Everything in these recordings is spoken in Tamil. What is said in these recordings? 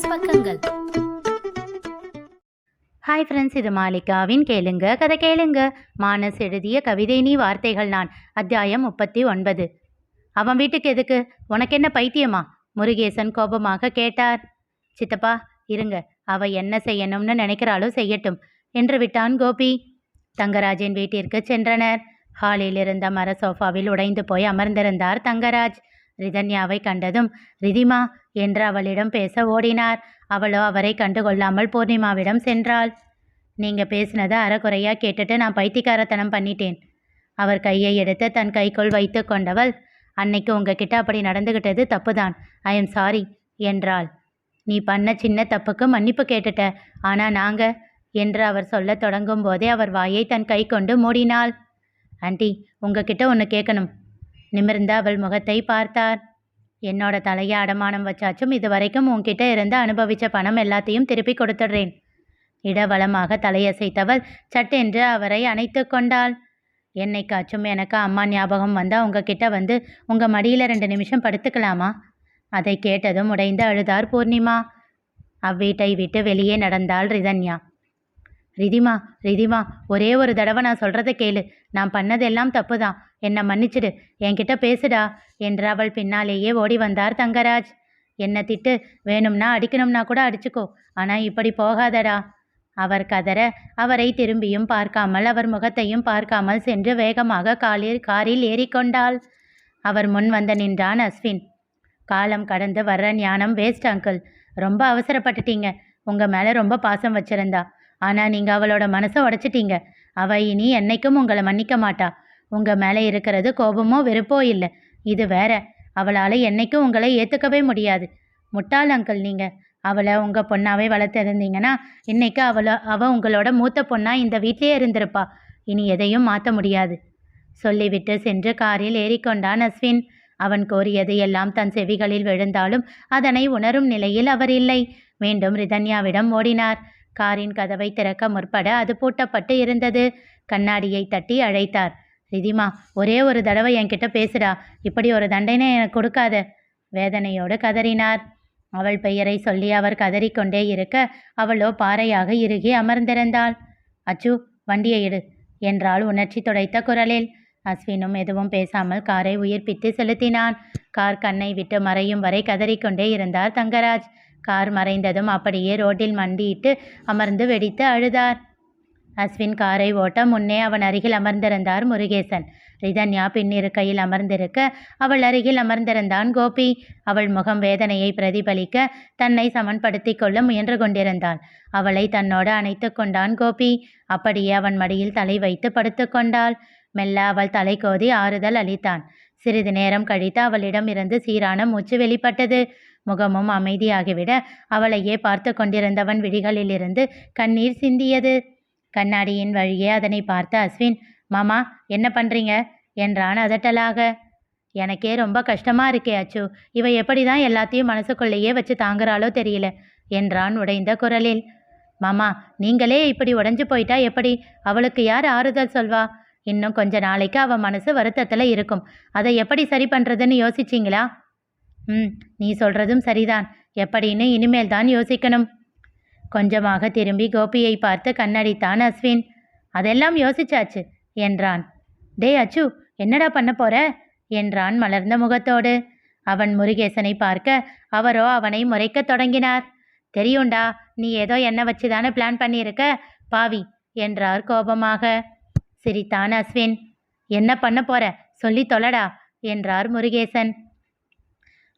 மானஸ் பக்கங்கள். ஹாய் ஃப்ரெண்ட்ஸ் இது மாலிகாவின் கேளுங்க கதை கேளுங்க. மானஸ் எழுதிய கவிதை நீ வார்த்தைகள் நான் அத்தியாயம் முப்பத்தி ஒன்பது. அவன் வீட்டுக்கு எதுக்கு? உனக்கு என்ன பைத்தியமா? முருகேசன் கோபமாக கேட்டார். சித்தப்பா இருங்க அவ என்ன செய்யணும்னு நினைக்கிறாளோ செய்யட்டும் என்று விட்டான் கோபி. தங்கராஜின் வீட்டிற்கு சென்றனர். ஹாலில் இருந்த மர சோஃபாவில் உடைந்து போய் அமர்ந்திருந்தார் தங்கராஜ். ரிதன்யாவை கண்டதும் ரிதிமா என்று அவளிடம் பேச ஓடினார். அவளோ அவரை கண்டுகொள்ளாமல் பூர்ணிமாவிடம் சென்றாள். நீங்க பேசினதை அறகுறையா கேட்டுட்டு நான் பைத்தியக்காரத்தனம் பண்ணிட்டேன். அவர் கையை எடுத்து தன் கைக்குள் வைத்து கொண்டவள் அன்னைக்கு உங்ககிட்ட அப்படி நடந்துகிட்டது தப்புதான். ஐ எம் சாரி என்றாள். நீ பண்ண சின்ன தப்புக்கு மன்னிப்பு கேட்டுட்ட. ஆனா நாங்க என்று அவர் சொல்லத் தொடங்கும் போதே அவர் வாயை தன் கை கொண்டு மூடினாள். ஆண்டி உங்ககிட்ட ஒன்று கேட்கணும் நிமிர்ந்த அவள் முகத்தை பார்த்தார். என்னோட தலையை அடமானம் வச்சாச்சும் இது வரைக்கும் உன்கிட்ட இருந்து அனுபவிச்ச பணம் எல்லாத்தையும் திருப்பி கொடுத்துடுறேன். இடவளமாக தலையசைத்தவள் சட்டென்று அவரை அணைத்து கொண்டாள். என்னைக்காச்சும் எனக்கு அம்மா ஞாபகம் வந்தால் உங்ககிட்ட வந்து உங்க மடியில் ரெண்டு நிமிஷம் படுத்துக்கலாமா அதை கேட்டதும் உடைந்து அழுதார் பூர்ணிமா. அவ்வீட்டை விட்டு வெளியே நடந்தாள் ரிதன்யா. ரிதிமா ரிதிமா ஒரே ஒரு தடவை நான் சொல்கிறத கேளு. நான் பண்ணதெல்லாம் தப்பு தான் என்னை மன்னிச்சிடு. என்கிட்ட பேசுடா என்று அவள் பின்னாலேயே ஓடி வந்தார் தங்கராஜ். என்னை திட்டு வேணும்னா அடிக்கணும்னா கூட அடிச்சுக்கோ ஆனால் இப்படி போகாதடா. அவர் கதற அவரை திரும்பியும் பார்க்காமல் அவர் முகத்தையும் பார்க்காமல் சென்று வேகமாக காலில் காரில் ஏறிக்கொண்டாள். அவர் முன் வந்து நின்றான் அஸ்வின். காலம் கடந்து வர்ற ஞானம் வேஸ்ட் அங்கிள் ரொம்ப அவசரப்பட்டுட்டீங்க. உங்கள் மேலே ரொம்ப பாசம் வச்சிருந்தா. ஆனால் நீங்கள் அவளோட மனசை உடைச்சிட்டீங்க. அவ இனி என்னைக்கும் உங்களை மன்னிக்க மாட்டா. உங்க மேலே இருக்கிறது கோபமோ வெறுப்போ இல்லை. இது வேற. அவளால் என்னைக்கும் உங்களை ஏற்றுக்கவே முடியாது. முட்டாள் அங்கிள் நீங்கள் அவளை உங்கள் பொண்ணாவே வளர்த்துருந்தீங்கன்னா இன்னைக்கு அவளை அவ உங்களோட மூத்த பொண்ணா இந்த வீட்டிலே இருந்திருப்பா. இனி எதையும் மாற்ற முடியாது. சொல்லிவிட்டு சென்று காரில் ஏறிக்கொண்டான் அஸ்வின். அவன் கோரியது எல்லாம் தன் செவிகளில் விழுந்தாலும் அதனை உணரும் நிலையில் அவர் இல்லை. மீண்டும் ரிதன்யாவிடம் ஓடினார். காரின் கதவை திறக்க முற்பட அது பூட்டப்பட்டு இருந்தது. கண்ணாடியை தட்டி அழைத்தார். ரிதிமா ஒரே ஒரு தடவை என்கிட்ட பேசுடா. இப்படி ஒரு தண்டனை எனக்கு கொடுக்காத. வேதனையோடு கதறினார். அவள் பெயரை சொல்லி அவர் கதறிக்கொண்டே இருக்க அவளோ பாறையாக இறுகி அமர்ந்திருந்தாள். அச்சு வண்டியை எடு என்றாள் உணர்ச்சி துடைத்த குரலில். அஸ்வினும் எதுவும் பேசாமல் காரை உயிர்ப்பித்து செலுத்தினான். கார் கண்ணை விட்டு மறையும் வரை கதறிக்கொண்டே இருந்தார் தங்கராஜ். கார் மறைந்ததும் அப்படியே ரோட்டில் மண்டியிட்டு அமர்ந்து வெடித்து அழுதார். அஸ்வின் காரை ஓட்ட முன்னே அவன் அருகில் அமர்ந்திருந்தார் முருகேசன். ரிதன்யா பின்னிருக்கையில் அமர்ந்திருக்க அவள் அருகில் அமர்ந்திருந்தான் கோபி. அவள் முகம் வேதனையை பிரதிபலிக்க தன்னை சமன்படுத்தி கொள்ள முயன்று கொண்டிருந்தாள் அவளை தன்னோடு அணைத்து கொண்டான் கோபி. அப்படியே அவன் மடியில் தலை வைத்து படுத்துக்கொண்டாள் மெல்ல அவள் தலை கோதி ஆறுதல் அளித்தான். சிறிது நேரம் கழித்து அவளிடம் இருந்து சீரான மூச்சு வெளிப்பட்டது. முகமும் அமைதியாகிவிட அவளையே பார்த்து கொண்டிருந்தவன் விழிகளிலிருந்து கண்ணீர் சிந்தியது. கண்ணாடியின் வழியே அதனை பார்த்த அஸ்வின் மாமா என்ன பண்றீங்க? என்றான் அதட்டலாக. எனக்கே ரொம்ப கஷ்டமா இருக்கே அச்சு. இவ எப்படி தான் எல்லாத்தையும் மனசுக்குள்ளேயே வச்சு தாங்குறாளோ தெரியல என்றான் உடைந்த குரலில். மாமா நீங்களே இப்படி உடைஞ்சு போயிட்டா எப்படி? அவளுக்கு யார் ஆறுதல் சொல்வா? இன்னும் கொஞ்ச நாளைக்கு அவ மனசு வருத்தத்தில் இருக்கும். அதை எப்படி சரி பண்ணுறதுன்னு யோசிச்சிங்களா? ம் நீ சொல்றதும் சரிதான். எப்படின்னு இனிமேல் தான் யோசிக்கணும். கொஞ்சமாக திரும்பி கோபியை பார்த்து கண்ணடித்தான் அஸ்வின். அதெல்லாம் யோசிச்சாச்சு என்றான். டே அச்சு என்னடா பண்ண போற? என்றான் மலர்ந்த முகத்தோடு. அவன் முருகேசனை பார்க்க அவரோ அவனை முறைக்கத் தொடங்கினார். தெரியுண்டா நீ ஏதோ என்ன வச்சுதானே பிளான் பண்ணியிருக்க பாவி என்றார் கோபமாக. சிரித்தான் அஸ்வின். என்ன பண்ண போற? சொல்லி தொலடா என்றார் முருகேசன்.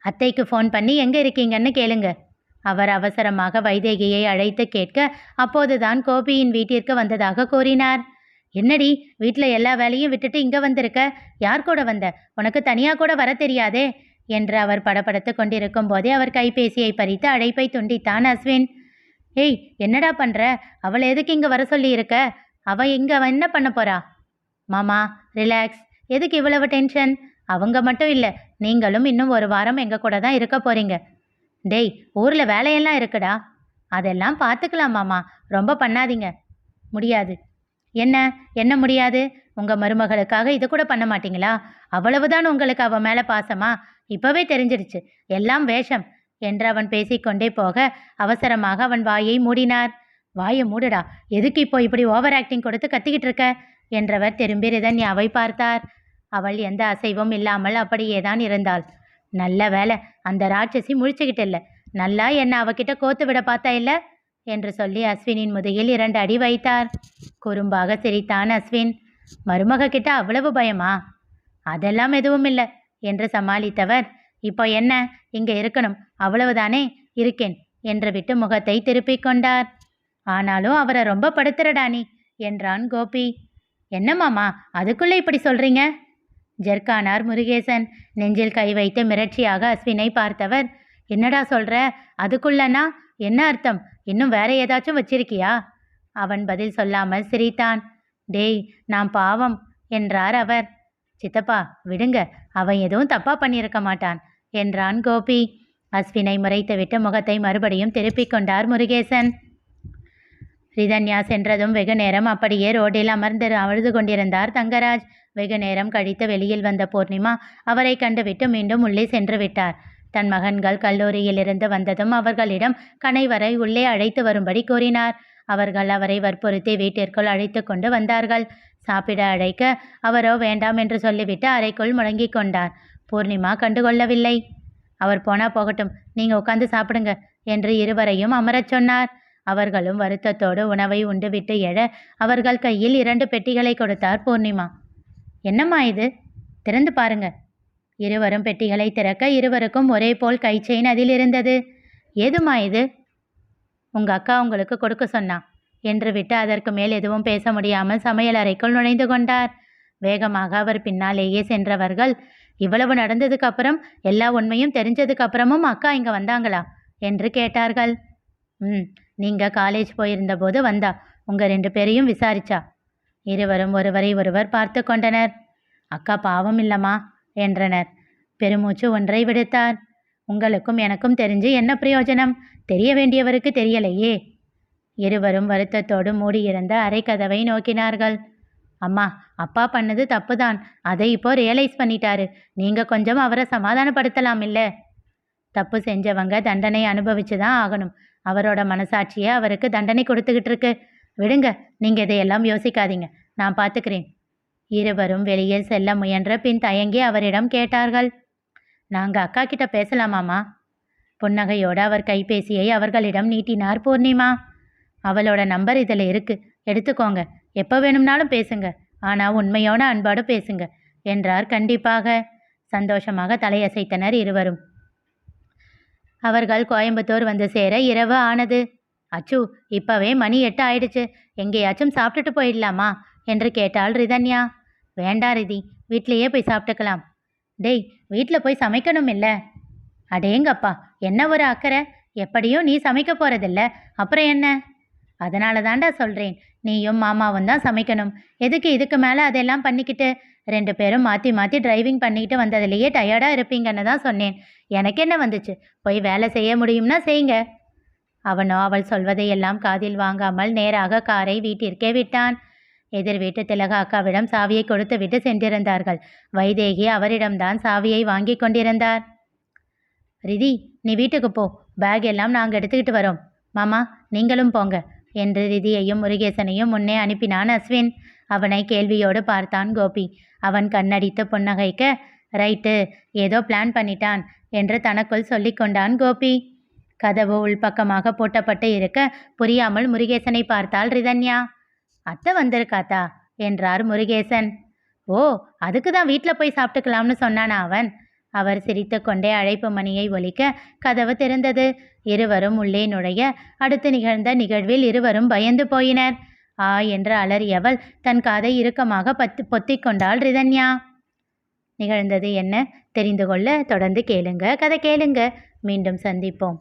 அத்தைக்கு ஃபோன் பண்ணி எங்கே இருக்கீங்கன்னு கேளுங்க. அவர் அவசரமாக வைதேகியை அழைத்து கேட்க அப்போதுதான் கோபியின் வீட்டிற்கு வந்ததாக கூறினார். என்னடி வீட்டில் எல்லா வேலையும் விட்டுட்டு இங்கே வந்திருக்க? யார் கூட வந்த? உனக்கு தனியாக கூட வர தெரியாதே? என்று அவர் படபடத்து கொண்டிருக்கும் போதே அவர் கைபேசியை பறித்து அழைப்பை துண்டித்தான் அஸ்வின். ஏய் என்னடா பண்ணுற அவள் எதுக்கு இங்கே வர சொல்லியிருக்க? அவள் இங்கே என்ன பண்ண போறா? மாமா ரிலாக்ஸ் எதுக்கு இவ்வளவு டென்ஷன் அவங்க மட்டும் இல்லை நீங்களும் இன்னும் ஒரு வாரம் எங்க கூட தான் இருக்க போறீங்க. டேய் ஊர்ல வேலையெல்லாம் இருக்குடா. அதெல்லாம் பார்த்துக்கலாம் மாமா. ரொம்ப பண்ணாதீங்க. முடியாது. என்ன? என்ன முடியாது? உங்க மருமகளுக்காக இது கூட பண்ண மாட்டீங்களா? அவ்வளவுதான் உங்களுக்கு அவன் மேல பாசமா? இப்பவே தெரிஞ்சிடுச்சு எல்லாம் வேஷம். என்று அவன் பேசிக்கொண்டே போக அவசரமாக அவன் வாயை மூடினார். வாயை மூடுடா. எதுக்கு இப்போ இப்படி ஓவர் ஆக்டிங் கொடுத்து கத்திக்கிட்டு இருக்க? என்றவர் திரும்பி ரிதன்யாவை பார்த்தார். அவள் எந்த அசைவும் இல்லாமல் அப்படியே தான் இருந்தாள். நல்ல வேலை அந்த ராட்சசி முழிச்சுக்கிட்டு இல்லை நல்லா என்ன அவகிட்ட கோத்து விட பார்த்தா இல்லை? என்று சொல்லி அஸ்வினின் முதுகில் இரண்டு அடி வைத்தார். குறும்பாக சிரித்தான் அஸ்வின். மருமக கிட்ட அவ்வளவு பயமா? அதெல்லாம் எதுவும் இல்லை என்று சமாளித்தவர். இப்போ என்ன? இங்கே இருக்கணும். அவ்வளவுதானே? இருக்கேன் என்று விட்டு முகத்தை திருப்பிக் கொண்டார். ஆனாலும் அவரை ரொம்ப படுத்துறடா நீ என்றான் கோபி. என்ன மாமா அதுக்குள்ளே இப்படி சொல்றீங்க? ஜெர்கானார் முருகேசன். நெஞ்சில் கை வைத்து மிரட்சியாக அஸ்வினை பார்த்தவர் என்னடா சொல்ற? அதுக்குள்ளனா? என்ன அர்த்தம்? இன்னும் வேற ஏதாச்சும் வச்சிருக்கியா? அவன் பதில் சொல்லாமல் சிரித்தான். டேய் நான் பாவம் என்றார் அவர். சித்தப்பா விடுங்க. அவன் எதுவும் தப்பா பண்ணியிருக்க மாட்டான் என்றான் கோபி. அஸ்வினை முறைத்துவிட்டு முகத்தை மறுபடியும் திருப்பிக் கொண்டார் முருகேசன். ரிதன்யா சென்றதும் வெகு நேரம் அப்படியே ரோட்டில் அமர்ந்து அழுது கொண்டிருந்தார் தங்கராஜ். வெகு நேரம் கழித்து வெளியில் வந்த பூர்ணிமா அவரை கண்டுவிட்டு மீண்டும் உள்ளே சென்று விட்டார். தன் மகன்கள் கல்லூரியிலிருந்து வந்ததும் அவர்களிடம் கணைவரை உள்ளே அழைத்து வரும்படி கூறினார். அவர்கள் அவரை வற்புறுத்தி வீட்டிற்குள் அழைத்து கொண்டு வந்தார்கள். சாப்பிட அழைக்க அவரோ வேண்டாம் என்று சொல்லிவிட்டு அறைக்குள் முழங்கிக் கொண்டார். பூர்ணிமா கண்டுகொள்ளவில்லை. அவர் போனா போகட்டும் நீங்க உட்காந்து சாப்பிடுங்க என்று இருவரையும் அமரச் சொன்னார். அவர்களும் வருத்தத்தோடு உணவை உண்டுவிட்டு எழ அவர்கள் கையில் இரண்டு பெட்டிகளை கொடுத்தார் பூர்ணிமா. என்னம்மா இது? திறந்து பாருங்க. இருவரும் பெட்டிகளை திறக்க இருவருக்கும் ஒரே போல் கை செயின் அதில் இருந்தது. ஏதுமா இது? உங்க அக்கா உங்களுக்கு கொடுக்க சொன்னா. என்று விட்டு அதற்கு மேல் எதுவும் பேச முடியாமல் சமையல் அறைக்குள் நுழைந்து கொண்டார். வேகமாக அவர் பின்னாலேயே சென்றவர்கள் இவ்வளவு நடந்ததுக்கு அப்புறம் எல்லா உண்மையும் தெரிஞ்சதுக்கு அப்புறமும் அக்கா இங்க வந்தாங்களா? என்று கேட்டார்கள். ம் நீங்க காலேஜ் போயிருந்த போது வந்தா. உங்க ரெண்டு பேரையும் விசாரிச்சா. இருவரும் ஒருவரை ஒருவர் பார்த்து கொண்டனர். அக்கா பாவம் இல்லம்மா என்றனர். பெருமூச்சு ஒன்றை விடுத்தார். உங்களுக்கும் எனக்கும் தெரிஞ்சு என்ன பிரயோஜனம்? தெரிய வேண்டியவருக்கு தெரியலையே. இருவரும் வருத்தத்தோடு மூடியிருந்த அரைக்கதவை கதவை நோக்கினார்கள். அம்மா அப்பா பண்ணது தப்புதான். அதை இப்போ ரியலைஸ் பண்ணிட்டாரு. நீங்க கொஞ்சம் அவரை சமாதானப்படுத்தலாம் இல்ல தப்பு செஞ்சவங்க தண்டனை அனுபவிச்சு தான் ஆகணும். அவரோட மனசாட்சியே அவருக்கு தண்டனை கொடுத்துக்கிட்டு இருக்கு விடுங்க நீங்கள் இதையெல்லாம் யோசிக்காதீங்க. நான் பார்த்துக்கிறேன். இருவரும் வெளியே செல்ல முயன்ற பின் தயங்கி அவரிடம் கேட்டார்கள். நாங்கள் அக்கா கிட்ட பேசலாமாமா புன்னகையோடு அவர் கைபேசியை அவர்களிடம் நீட்டினார் பூர்ணிமா. அவளோட நம்பர் இதில் இருக்கு. எடுத்துக்கோங்க. எப்போ வேணும்னாலும் பேசுங்க. ஆனால் உண்மையோட அன்பாடு பேசுங்க என்றார் கண்டிப்பாக. சந்தோஷமாக தலையசைத்தனர் இருவரும். அவர்கள் கோயம்புத்தூர் வந்து சேர இரவு ஆனது. அச்சு இப்பவே மணி எட்டு ஆயிடுச்சு. எங்கேயாச்சும் சாப்பிட்டுட்டு போயிடலாமா? என்று கேட்டாள் ரிதன்யா. வேண்டாம் ரிதி வீட்லேயே போய் சாப்பிட்டுக்கலாம். டேய் வீட்டில் போய் சமைக்கணும் இல்லை அடேங்கப்பா என்ன ஒரு அக்கறை? எப்படியும் நீ சமைக்க போகிறதில்ல அப்புறம் என்ன? அதனால தாண்டா சொல்கிறேன் நீயும் மாமாவும் தான் சமைக்கணும். எதுக்கு இதுக்கு மேலே அதெல்லாம் பண்ணிக்கிட்டு? ரெண்டு பேரும் மாற்றி மாற்றி டிரைவிங் பண்ணிக்கிட்டு வந்ததுலேயே டயர்டாக இருப்பீங்கன்னு தான் சொன்னேன். எனக்கு என்ன வந்துச்சு? போய் வேலை செய்ய முடியும்னா செய்யுங்க. அவனோ அவள் சொல்வதையெல்லாம் காதில் வாங்காமல் நேராக காரை வீட்டிற்கே விட்டான். எதிர் வீட்டு திலக அக்காவிடம் சாவியை கொடுத்துவிட்டு சென்றிருந்தார்கள். வைதேகி அவரிடம்தான் சாவியை வாங்கி கொண்டிருந்தார். ரிதி நீ வீட்டுக்கு போ. பேக் எல்லாம் நாங்கள் எடுத்துக்கிட்டு வரோம். மாமா நீங்களும் போங்க என்று ரிதியையும் முருகேசனையும் முன்னே அனுப்பினான் அஸ்வின். அவனை கேள்வியோடு பார்த்தான் கோபி. அவன் கண்ணடித்து புன்னகைக்க ரைட்டு ஏதோ பிளான் பண்ணிட்டான் என்று தனக்குள் சொல்லிக் கொண்டான் கோபி. கதவு உள்பக்கமாக பூட்டப்பட்டு இருக்க புரியாமல் முருகேசனை பார்த்தாள் ரிதன்யா. அத்தை வந்திருக்காத்தா? என்றார் முருகேசன். ஓ அதுக்கு தான் வீட்டில் போய் சாப்பிட்டுக்கலாம்னு சொன்னானா அவன்? அவர் சிரித்துக்கொண்டே அழைப்பு மணியை ஒலிக்க கதவு திறந்தது. இருவரும் உள்ளே நுழைய அடுத்து நிகழ்ந்த நிகழ்வில் இருவரும் பயந்து போயினர். ஆ என்று அலறியவள் தன் காதை இறுக்கமாக பத்து பொத்திக் கொண்டாள் ரிதன்யா. நிகழ்ந்தது என்ன? தெரிந்து கொள்ள தொடர்ந்து கேளுங்க. கதை கேளுங்க. மீண்டும் சந்திப்போம்.